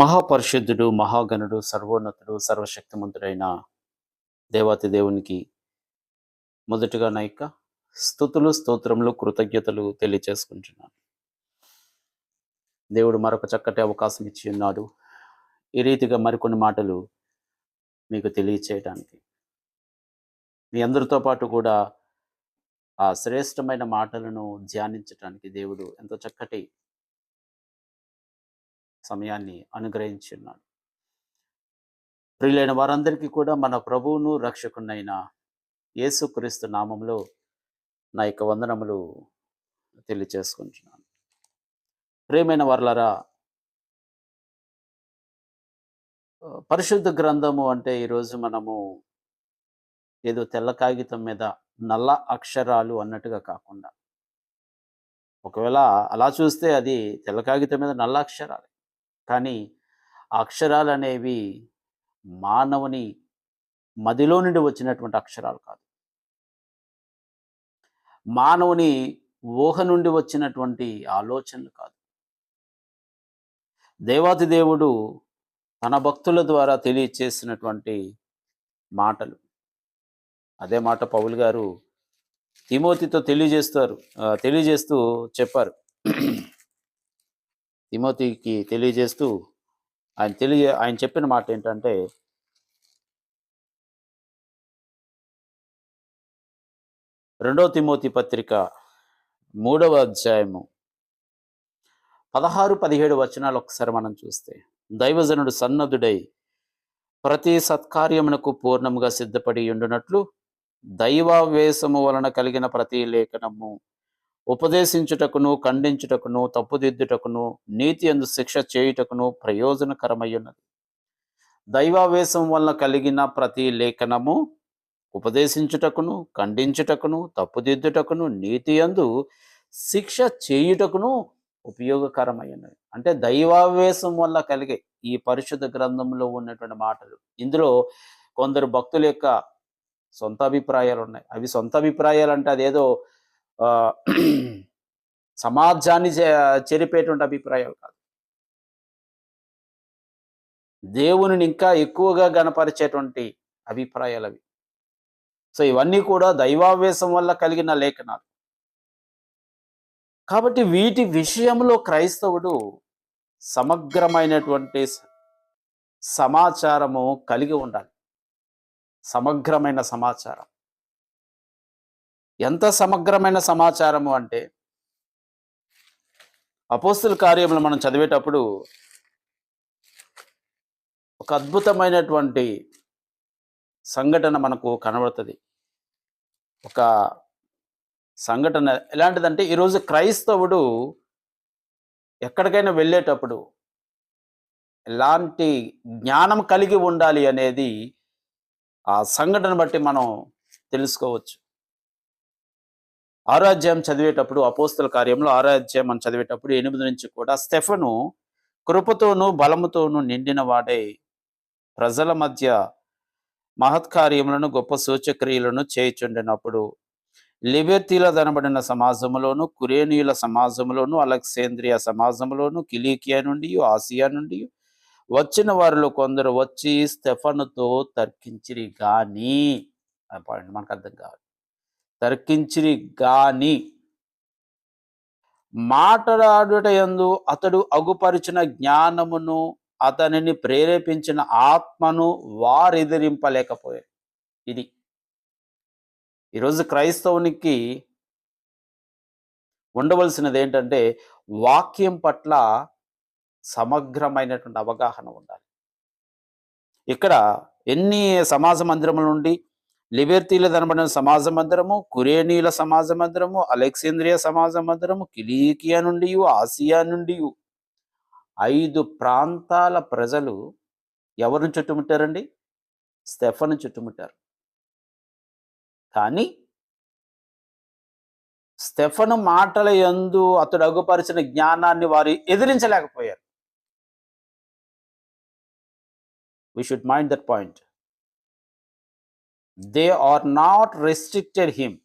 మహాపరిశుద్ధుడు మహాగణుడు సర్వోన్నతుడు సర్వశక్తిమంతుడైన దేవాతి దేవునికి మొదటగా నా యొక్క స్థుతులు స్తోత్రములు కృతజ్ఞతలు తెలియచేసుకుంటున్నాను. దేవుడు మరొక చక్కటి అవకాశం ఇచ్చి ఉన్నాడు. ఈ రీతిగా మరికొన్ని మాటలు మీకు తెలియచేయడానికి. మీ అందరితో పాటు కూడా ఆ శ్రేష్టమైన మాటలను ధ్యానించడానికి దేవుడు ఎంతో చక్కటి సమయాన్ని అనుగ్రహించున్నాడు. ప్రియులైన వారందరికీ కూడా మన ప్రభువును రక్షకునైన యేసుక్రీస్తు నామంలో నా యొక్క వందనములు తెలియచేసుకుంటున్నాను. ప్రేమైన వర్లరా పరిశుద్ధ గ్రంథము అంటే ఈరోజు మనము ఏదో తెల్ల కాగితం మీద నల్ల అక్షరాలు అన్నట్టుగా కాకుండా ఒకవేళ అలా చూస్తే అది తెల్ల కాగితం మీద నల్ల అక్షరాలు. కానీ అక్షరాలు అనేవి మానవుని మదిలో నుండి వచ్చినటువంటి అక్షరాలు కాదు. మానవుని ఊహ నుండి వచ్చినటువంటి ఆలోచనలు కాదు. దేవాతి దేవుడు తన భక్తుల ద్వారా తెలియచేసినటువంటి మాటలు. అదే మాట పౌలు గారు తిమోతితో తెలియజేస్తారు తెలియజేస్తూ చెప్పారు. తిమోతికి తెలియజేస్తూ ఆయన తెలియ ఆయన చెప్పిన మాట ఏంటంటే రెండో తిమోతి పత్రిక మూడవ అధ్యాయము పదహారు పదిహేడు వచనాలు ఒకసారి మనం చూస్తే దైవజనుడు సన్నద్ధుడై ప్రతి సత్కార్యమునకు పూర్ణముగా సిద్ధపడి ఉండునట్లు దైవావేశము వలన కలిగిన ప్రతి లేఖనము ఉపదేశించుటకును ఖండించుటకును తప్పుదిద్దుటకును నీతి అందు శిక్ష చేయుటకును ప్రయోజనకరమయ్యున్నది దైవావేశం వల్ల కలిగిన ప్రతి లేఖనము ఉపదేశించుటకును ఖండించుటకును తప్పుదిద్దుటకును నీతి అందు శిక్ష చేయుటకును ఉపయోగకరమైనవి అంటే దైవావేశం వల్ల కలిగే ఈ పరిశుద్ధ గ్రంథంలో ఉన్నటువంటి మాటలు. ఇందులో కొందరు భక్తుల యొక్క సొంత అభిప్రాయాలు ఉన్నాయి అవి సొంత అభిప్రాయాలు అంటే అదేదో సమాజాన్ని చెరిపేటువంటి అభిప్రాయాలు కాదు. దేవునిని ఇంకా ఎక్కువగా గణపరిచేటువంటి అభిప్రాయాలు అవి సో ఇవన్నీ కూడా దైవావేశం వల్ల కలిగిన లేఖనాలు. కాబట్టి వీటి విషయంలో క్రైస్తవుడు సమగ్రమైనటువంటి సమాచారము కలిగి ఉండాలి. సమగ్రమైన సమాచారం. ఎంత సమగ్రమైన సమాచారము అంటే అపోస్తుల కార్యములు మనం చదివేటప్పుడు ఒక అద్భుతమైనటువంటి సంఘటన మనకు కనబడుతుంది. ఒక సంఘటన ఎలాంటిదంటే ఈరోజు క్రైస్తవుడు ఎక్కడికైనా వెళ్ళేటప్పుడు ఎలాంటి జ్ఞానం కలిగి ఉండాలి అనేది ఆ సంఘటన బట్టి మనం తెలుసుకోవచ్చు. ఆరాధ్యాయం చదివేటప్పుడు అపోస్తుల కార్యంలో ఆరాధ్యాయం మనం చదివేటప్పుడు ఎనిమిది నుంచి కూడా స్టెఫను కృపతోనూ బలముతోనూ నిండిన వాడే. ప్రజల మధ్య మహత్కార్యములను గొప్ప సూచక్రియలను చేయుచుండినప్పుడు లిబెర్తీల కనబడిన సమాజంలోను కురేనియుల సమాజంలోను అలెక్సేంద్రియ సమాజంలోను కిలీకియా నుండి ఆసియా నుండి వచ్చిన వారిలో కొందరు వచ్చి స్టెఫనుతో తర్కించిరి కానీ పాయింట్ మనకు అర్థం కావాలి తర్కించిరి గాని. మాట్లాడుటయందు అతడు అగుపరిచిన జ్ఞానమును అతనిని ప్రేరేపించిన ఆత్మను వారెదిరింపలేకపోయారు ఇది. ఈరోజు క్రైస్తవునికి ఉండవలసినది ఏంటంటే వాక్యం పట్ల సమగ్రమైనటువంటి అవగాహన ఉండాలి. ఇక్కడ ఎన్ని సమాజ మందిరముల నుండి లిబెర్తీల కనబడిన సమాజ మందిరము కురేనీల సమాజ మందిరము అలెక్సేంద్రియ సమాజ మందిరము కిలీకియా నుండి ఆసియా నుండి ఐదు ప్రాంతాల ప్రజలు ఎవరిని చుట్టుముట్టారండి? స్టెఫను చుట్టుముట్టారు. కానీ స్టెఫను మాటల యందు అతడు అగుపరిచిన జ్ఞానాన్ని వారు ఎదిరించలేకపోయారు. We should mind that point they are not restricted him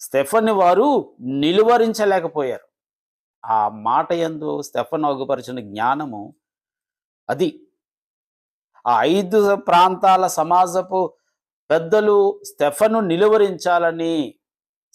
స్టెఫన్ని వారు నిలువరించలేకపోయారు. ఆ మాట ఎందు స్టెఫన్ అగుపరిచిన జ్ఞానము అది. ఆ ఐదు ప్రాంతాల సమాజపు పెద్దలు స్టెఫను నిలువరించాలని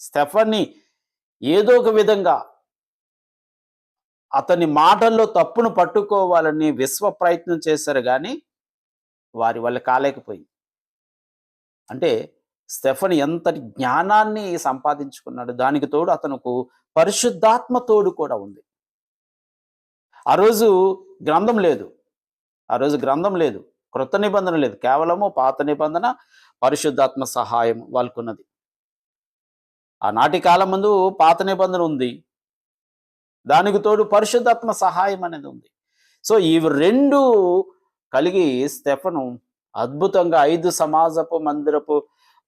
స్టెఫన్ని ఏదో ఒక విధంగా అతని మాటల్లో తప్పును పట్టుకోవాలని విశ్వ ప్రయత్నం చేశారు కానీ వారి వల్ల కాలేకపోయింది అంటే స్టెఫన్ ఎంతటి జ్ఞానాన్ని సంపాదించుకున్నాడు దానికి తోడు అతనుకు పరిశుద్ధాత్మ తోడు కూడా ఉంది. ఆ రోజు గ్రంథం లేదు. ఆ రోజు గ్రంథం లేదు. క్రొత్త నిబంధన లేదు. కేవలము పాత నిబంధన పరిశుద్ధాత్మ సహాయం వాళ్ళకున్నది. ఆనాటి కాలం ముందు పాత నిబంధన ఉంది. దానికి తోడు పరిశుద్ధాత్మ సహాయం అనేది ఉంది. సో ఇవి రెండు కలిగి స్టెఫను అద్భుతంగా ఐదు సమాజపు మందిరపు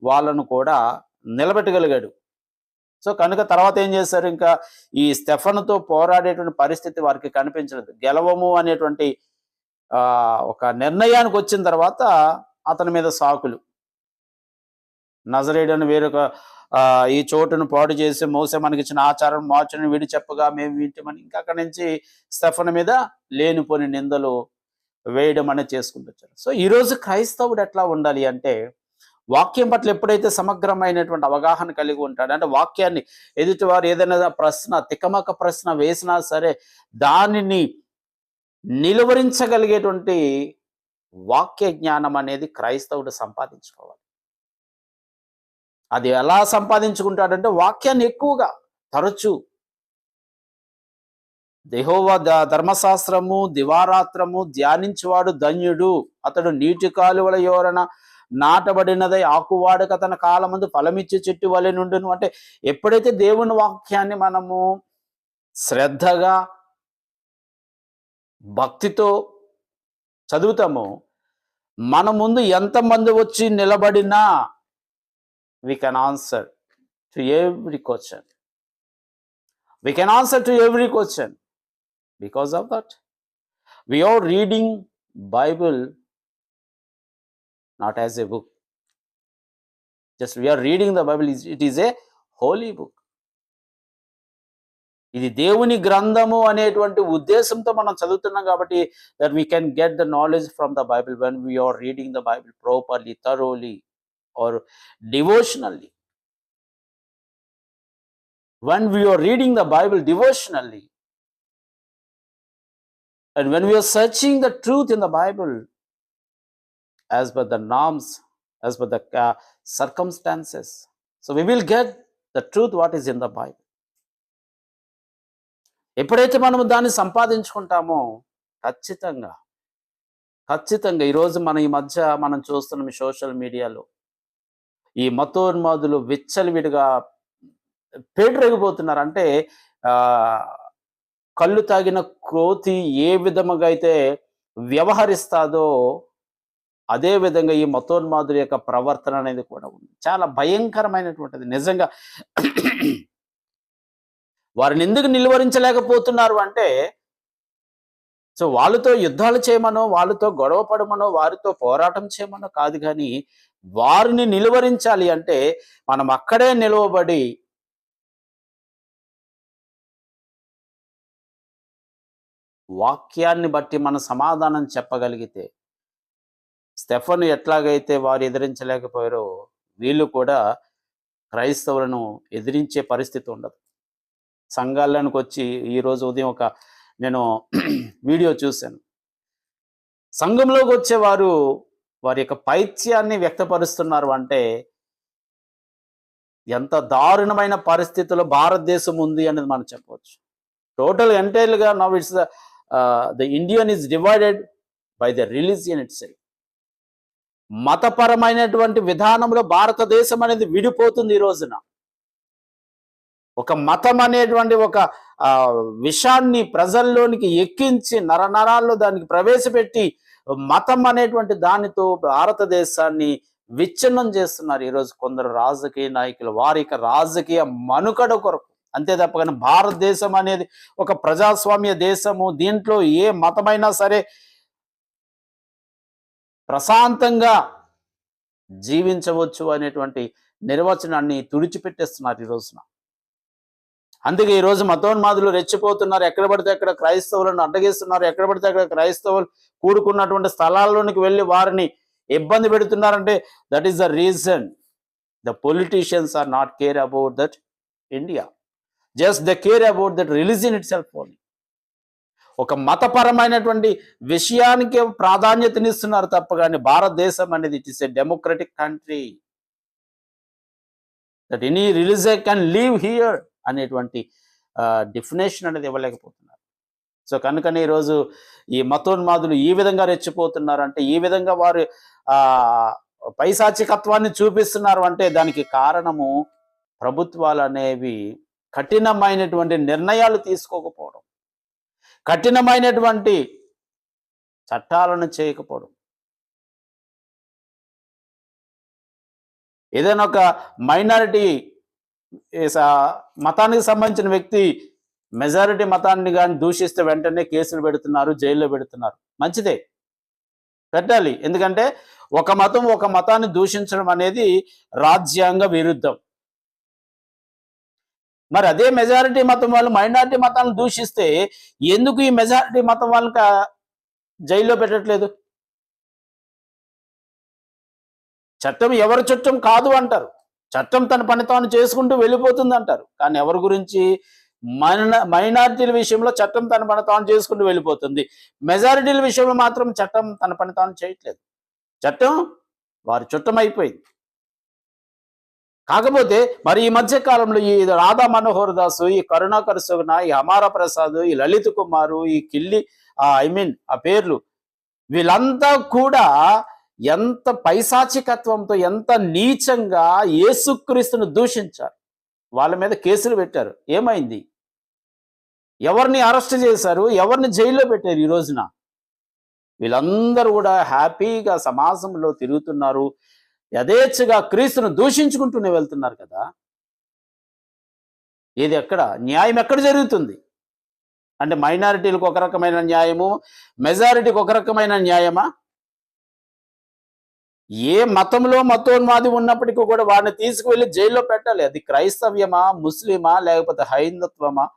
వాళ్ళను కూడా నిలబెట్టగలిగాడు. సో కనుక తర్వాత ఏం చేశారు? ఇంకా ఈ స్టెఫన్తో పోరాడేటువంటి పరిస్థితి వారికి కనిపించలేదు. గెలవము అనేటువంటి ఒక నిర్ణయానికి వచ్చిన తర్వాత అతని మీద సాకులు. నజరేడని వేరొక ఈ చోటును పాడు చేసి మోసే మనకి ఇచ్చిన ఆచారం మార్చని విడి చెప్పగా మేము వింటామని ఇంకా అక్కడి నుంచి స్టెఫన్ మీద లేనిపోని నిందలు వేయడం అనేది చేసుకుంటూ వచ్చారు సో ఈరోజు క్రైస్తవుడు ఎట్లా ఉండాలి అంటే వాక్యం పట్ల ఎప్పుడైతే సమగ్రమైనటువంటి అవగాహన కలిగి ఉంటాడు అంటే వాక్యాన్ని ఎదుటివారు ఏదైనా ప్రశ్న తికమక ప్రశ్న వేసినా సరే దానిని నిలువరించగలిగేటువంటి వాక్య జ్ఞానం అనేది క్రైస్తవుడు సంపాదించుకోవాలి. అది ఎలా సంపాదించుకుంటాడంటే వాక్యాన్ని ఎక్కువగా తరచు దేహోవ ద- ధర్మశాస్త్రము దివారాత్రము ధ్యానించువాడు ధన్యుడు. అతడు నీటి కాలువల యోరణ నాటబడినదై ఆకువాడక తన కాలమందు ఫలమిచ్చే చెట్టు వలె నుండును. అంటే ఎప్పుడైతే దేవుని వాక్యాన్ని మనము శ్రద్ధగా భక్తితో చదువుతామో మన ముందు ఎంతమంది వచ్చి నిలబడినా we can answer to every question we can answer to every question Because of that, we are reading Bible not as a book. Just we are reading the Bible. is- It is a holy book. ఇది దేవుని గ్రంథము అనేటువంటి ఉద్దేశంతో మనం చదువుతున్నాం కాబట్టి that we can get the knowledge from the Bible when we are reading the Bible properly thoroughly or devotionally. When we are reading the Bible devotionally, and when we are searching the truth in the Bible, as per the norms, as per the uh, circumstances, so we will get the truth what is in the Bible. ఎప్పుడైతే మనము దాన్ని సంపాదించుకుంటామో ఖచ్చితంగా ఖచ్చితంగా ఈరోజు మన ఈ మధ్య మనం చూస్తున్నాం సోషల్ మీడియాలో ఈ మతోన్మాదులు విచ్చలవిడిగా పేటరేగిపోతున్నారు అంటే కళ్ళు తాగిన క్రోతి ఏ విధముగా అయితే వ్యవహరిస్తాదో అదే విధంగా ఈ మతోన్మాదుల యొక్క ప్రవర్తన అనేది కూడా ఉంది. చాలా భయంకరమైనటువంటిది. నిజంగా వారిని ఎందుకు నిలువరించలేకపోతున్నారు అంటే సో వాళ్ళతో యుద్ధాలు చేయమనో వాళ్ళతో గొడవ పడమనో వారితో పోరాటం చేయమనో కాదు కానీ వారిని నిలువరించాలి అంటే మనం అక్కడే నిలువబడి వాక్యాన్ని బట్టి మన సమాధానం చెప్పగలిగితే స్టెఫను ఎట్లాగైతే వారు ఎదిరించలేకపోయారో వీళ్ళు కూడా క్రైస్తవులను ఎదిరించే పరిస్థితి ఉండదు. సంఘాల్లోనికి వచ్చి ఈరోజు ఉదయం ఒక నేను వీడియో చూశాను. సంఘంలోకి వచ్చేవారు వారి యొక్క పైత్యాన్ని వ్యక్తపరుస్తున్నారు అంటే ఎంత దారుణమైన పరిస్థితుల్లో భారతదేశం ఉంది అనేది మనం చెప్పవచ్చు. Total ఎంటైర్గా now it's the the Indian is divided by the religion itself మతపరమైనటువంటి విధానంలో భారతదేశం అనేది విడిపోతుంది ఈ రోజున. ఒక మతం అనేటువంటి ఒక uh, విషాన్ని ప్రజల్లోనికి ఎక్కించి నరనరాల్లో దానికి ప్రవేశపెట్టి మతం అనేటువంటి దానితో భారతదేశాన్ని విచ్ఛిన్నం చేస్తున్నారు ఈరోజు కొందరు రాజకీయ నాయకులు. వారి యొక్క రాజకీయ మనుకడ కొరకు అంతే తప్ప కానీ భారతదేశం అనేది ఒక ప్రజాస్వామ్య దేశము. దీంట్లో ఏ మతమైనా సరే ప్రశాంతంగా జీవించవచ్చు అనేటువంటి నిర్వచనాన్ని తుడిచిపెట్టేస్తున్నారు ఈ రోజున. అందుకే ఈరోజు మతోన్మాదులు రెచ్చిపోతున్నారు. ఎక్కడ పడితే అక్కడ క్రైస్తవులను అడ్డగిస్తున్నారు. ఎక్కడ పడితే అక్కడ క్రైస్తవులు కూడుకున్నటువంటి స్థలాల్లోనికి వెళ్ళి వారిని ఇబ్బంది పెడుతున్నారంటే that is the reason the politicians are not care about that India just the care about that religion itself only ఒక మతపరమైనటువంటి విషయానికి ప్రాధాన్యతనిస్తున్నారు తప్ప కానీ భారతదేశం అనేది it is a democratic country that any religion can leave here అనేటువంటి definition అనేది ఇవ్వలేకపోతున్నారు. సో కనుకనే ఈరోజు ఈ మతోన్మాదులు ఈ విధంగా రెచ్చిపోతున్నారు అంటే ఈ విధంగా వారు పైశాచికత్వాన్ని చూపిస్తున్నారు అంటే దానికి కారణము ప్రభుత్వాలు అనేవి కఠినమైనటువంటి నిర్ణయాలు తీసుకోకపోవడం కఠినమైనటువంటి చట్టాలను చేయకపోవడం. ఏదైనా ఒక మైనారిటీ మతానికి సంబంధించిన వ్యక్తి మెజారిటీ మతాన్ని కానీ దూషిస్తే వెంటనే కేసులు పెడుతున్నారు జైల్లో పెడుతున్నారు. మంచిదే. పెట్టాలి. ఎందుకంటే ఒక మతం ఒక మతాన్ని దూషించడం అనేది రాజ్యాంగ విరుద్ధం. మరి అదే మెజారిటీ మతం వాళ్ళు మైనారిటీ మతాలను దూషిస్తే ఎందుకు ఈ మెజారిటీ మతం వాళ్ళని జైల్లో పెట్టట్లేదు? చట్టం ఎవరి చట్టం కాదు అంటారు. చట్టం తన పని తాను చేసుకుంటూ వెళ్ళిపోతుంది అంటారు. కానీ ఎవరి గురించి? మైన మైనారిటీల విషయంలో చట్టం తన పని తాను చేసుకుంటూ వెళ్ళిపోతుంది. మెజారిటీల విషయంలో మాత్రం చట్టం తన పని తాను చేయట్లేదు. చట్టం వారి చుట్టం అయిపోయింది కాకపోతే మరి ఈ మధ్య కాలంలో ఈ రాధా మనోహర్ దాసు ఈ కరుణాకర్ సుగుణ ఈ అమార ప్రసాద్ ఈ లలిత్ కుమారు ఈ కిల్లి ఐ మీన్ ఆ పేర్లు వీళ్ళంతా కూడా ఎంత పైశాచికత్వంతో ఎంత నీచంగా యేసుక్రీస్తును దూషించారు. వాళ్ళ మీద కేసులు పెట్టారు. ఏమైంది? ఎవరిని అరెస్ట్ చేశారు? ఎవరిని జైల్లో పెట్టారు ఈ రోజున? వీళ్ళందరూ కూడా హ్యాపీగా సమాజంలో తిరుగుతున్నారు. యథేచ్ఛగా క్రీస్తును దూషించుకుంటూనే వెళ్తున్నారు కదా? ఇది ఎక్కడ? న్యాయం ఎక్కడ జరుగుతుంది? అంటే మైనారిటీలకు ఒక రకమైన న్యాయము మెజారిటీకి ఒక రకమైన న్యాయమా? ఏ మతంలో మతోన్మాది ఉన్నప్పటికీ కూడా వాడిని తీసుకువెళ్ళి జైల్లో పెట్టాలి. అది క్రైస్తవ్యమా ముస్లిమా లేకపోతే హైందత్వమా?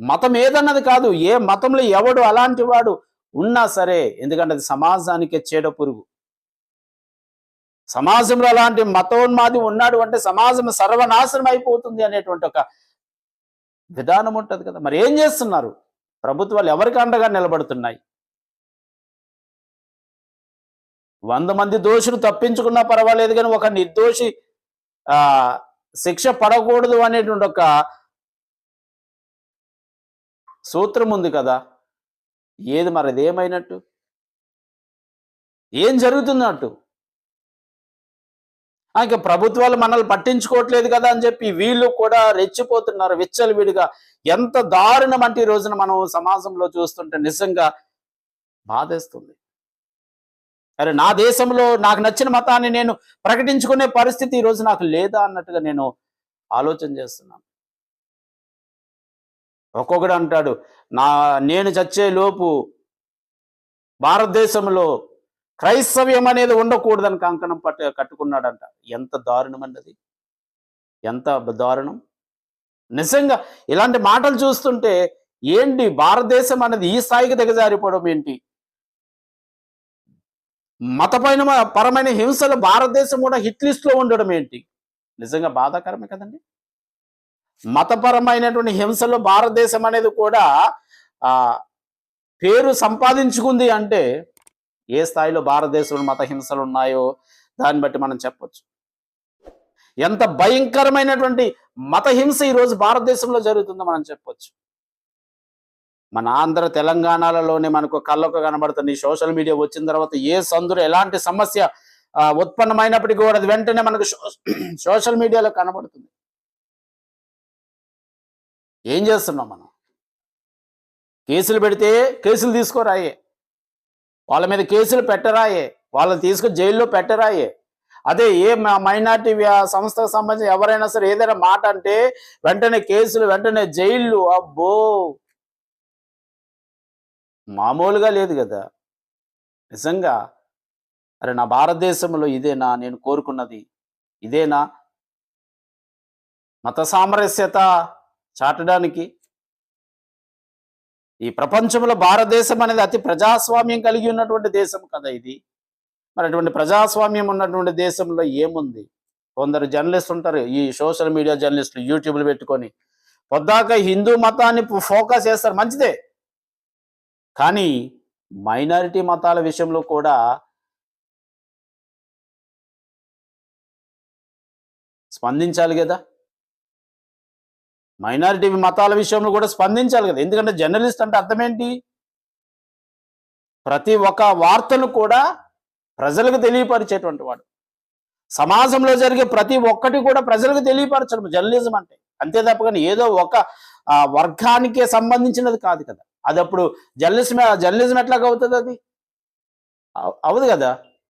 మతం ఏదన్నది కాదు. ఏ మతంలో ఎవడు అలాంటి వాడు ఉన్నా సరే ఎందుకంటే అది సమాజానికి చేడ పురుగు. సమాజంలో అలాంటి మతోన్మాది ఉన్నాడు అంటే సమాజం సర్వనాశనం అయిపోతుంది అనేటువంటి ఒక విధానం ఉంటుంది కదా. మరి ఏం చేస్తున్నారు? ప్రభుత్వాలు ఎవరికి అండగా నిలబడుతున్నాయి? వంద మంది దోషులు తప్పించుకున్నా పర్వాలేదు కానీ ఒక నిర్దోషి ఆ శిక్ష పడకూడదు అనేటువంటి ఒక సూత్రం ఉంది కదా. ఏది మరి ఏమైనట్టు? ఏం జరుగుతున్నట్టు ఇంకా ప్రభుత్వాలు మనల్ని పట్టించుకోవట్లేదు కదా అని చెప్పి వీళ్ళు కూడా రెచ్చిపోతున్నారు విచ్చలవిడిగా. ఎంత దారుణం అంటే ఈ రోజున మనం సమాజంలో చూస్తుంటే నిజంగా బాధేస్తుంది. అరే నా దేశంలో నాకు నచ్చిన మతాన్ని నేను ప్రకటించుకునే పరిస్థితి ఈ రోజు నాకు లేదా అన్నట్టుగా నేను ఆలోచన చేస్తున్నాను. ఒక్కొక్కడు అంటాడు నా నేను చచ్చే లోపు భారతదేశంలో క్రైస్తవ్యం అనేది ఉండకూడదని కంకణం పట్టు కట్టుకున్నాడంట. ఎంత దారుణం అన్నది ఎంత దారుణం? నిజంగా ఇలాంటి మాటలు చూస్తుంటే ఏంటి భారతదేశం అనేది ఈ స్థాయికి దిగజారిపోవడం ఏంటి? మతపైన పరమైన హింసలు భారతదేశం కూడా హిట్ ఉండడం ఏంటి? నిజంగా బాధాకరమే కదండి. మతపరమైనటువంటి హింసలో భారతదేశం అనేది కూడా పేరు సంపాదించుకుంది అంటే ఏ స్థాయిలో భారతదేశంలో మత హింసలు ఉన్నాయో దాన్ని బట్టి మనం చెప్పొచ్చు. ఎంత భయంకరమైనటువంటి మత హింస ఈరోజు భారతదేశంలో జరుగుతుందో మనం చెప్పొచ్చు. మన ఆంధ్ర తెలంగాణలలోనే మనకు కళ్ళకు కనబడుతుంది. సోషల్ మీడియా వచ్చిన తర్వాత ఏ సందులో ఎలాంటి సమస్య ఉత్పన్నమైనప్పటికీ కూడా అది వెంటనే మనకు సోషల్ మీడియాలో కనబడుతుంది. ఏం చేస్తున్నాం మనం? కేసులు పెడితే కేసులు తీసుకోరాయే వాళ్ళ మీద కేసులు పెట్టరాయే. వాళ్ళని తీసుకుని జైల్లో పెట్టరాయే. అదే ఏ మైనార్టీ సంస్థకు సంబంధించి ఎవరైనా సరే ఏదైనా మాట అంటే వెంటనే కేసులు వెంటనే జైళ్ళు. అబ్బో! మామూలుగా లేదు కదా. నిజంగా అరే నా భారతదేశంలో ఇదేనా? నేను కోరుకున్నది ఇదేనా? మత సామరస్యత చాటడానికి ఈ ప్రపంచంలో భారతదేశం అనేది అతి ప్రజాస్వామ్యం కలిగి ఉన్నటువంటి దేశం కదా ఇది. మరి అటువంటి ప్రజాస్వామ్యం ఉన్నటువంటి దేశంలో ఏముంది? కొందరు జర్నలిస్ట్ ఉంటారు ఈ సోషల్ మీడియా జర్నలిస్టులు యూట్యూబ్లు పెట్టుకొని పొద్దాక హిందూ మతాన్ని ఫోకస్ చేస్తారు మంచిదే. కానీ మైనారిటీ మతాల విషయంలో కూడా స్పందించాలి కదా. మైనారిటీ మతాల విషయంలో కూడా స్పందించాలి కదా. ఎందుకంటే జర్నలిస్ట్ అంటే అర్థం ఏంటి ప్రతి ఒక్క వార్తను కూడా ప్రజలకు తెలియపరిచేటువంటి వాడు. సమాజంలో జరిగే ప్రతి ఒక్కటి కూడా ప్రజలకు తెలియపరచడం జర్నలిజం అంటే. అంతే తప్ప కానీ ఏదో ఒక వర్గానికే సంబంధించినది కాదు కదా. అది అప్పుడు జర్నలిజం జర్నలిజం ఎట్లాగవుతుంది అది? అవ్వదు కదా.